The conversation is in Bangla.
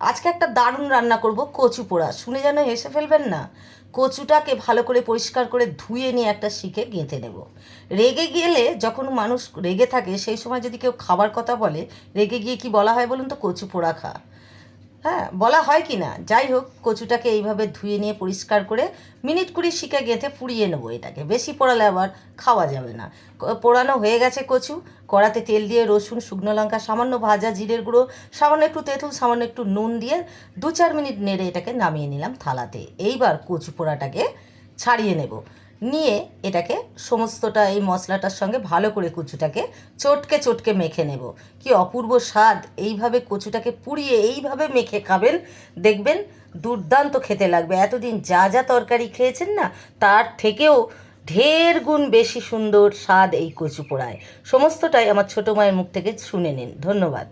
আজকে একটা দারুণ রান্না করব, কচু পোড়া। শুনে যেন হেসে ফেলবেন না। কচুটাকে ভালো করে পরিষ্কার করে ধুয়ে নিয়ে একটা শিখে গেঁথে নেব। রেগে গেলে যখন মানুষ রেগে থাকে, সেই সময় যদি কেউ খাবার কথা বলে, রেগে গিয়ে কি বলা হয় বলুন তো? কচু পোড়া খা। হ্যাঁ বলা হয় কি না, যাই হোক, কচুটাকে এইভাবে ধুয়ে নিয়ে পরিষ্কার করে মিনিট কুড়ি শিখে গেঁথে পুড়িয়ে নেব এটাকে। বেশি পোড়ালে আবার খাওয়া যাবে না। পোড়ানো হয়ে গেছে কচু, কড়াতে তেল দিয়ে রসুন, শুকনো লঙ্কা, সামান্য ভাজা জিরের গুঁড়ো, সামান্য একটু তেঁতুল, সামান্য একটু নুন দিয়ে দু চার মিনিট নেড়ে এটাকে নামিয়ে নিলাম থালাতে। এইবার কচু পোড়াটাকে ছাড়িয়ে নেব। নিয়ে এটাকে সমস্তটা এই মশলাটার সঙ্গে ভালো করে কচুটাকে চটকে চটকে মেখে নেব। কি অপূর্ব স্বাদ! এইভাবে কচুটাকে পুড়িয়ে এইভাবে মেখে খাবেন, দেখবেন দুর্দান্ত খেতে লাগবে। এতদিন যা যা তরকারি খেয়েছেন না, তার থেকেও ঢের গুণ বেশি সুন্দর স্বাদ এই কচু পোড়ায় সমস্তটাই আমার ছোটো মায়ের মুখ থেকে শুনে নিন। ধন্যবাদ।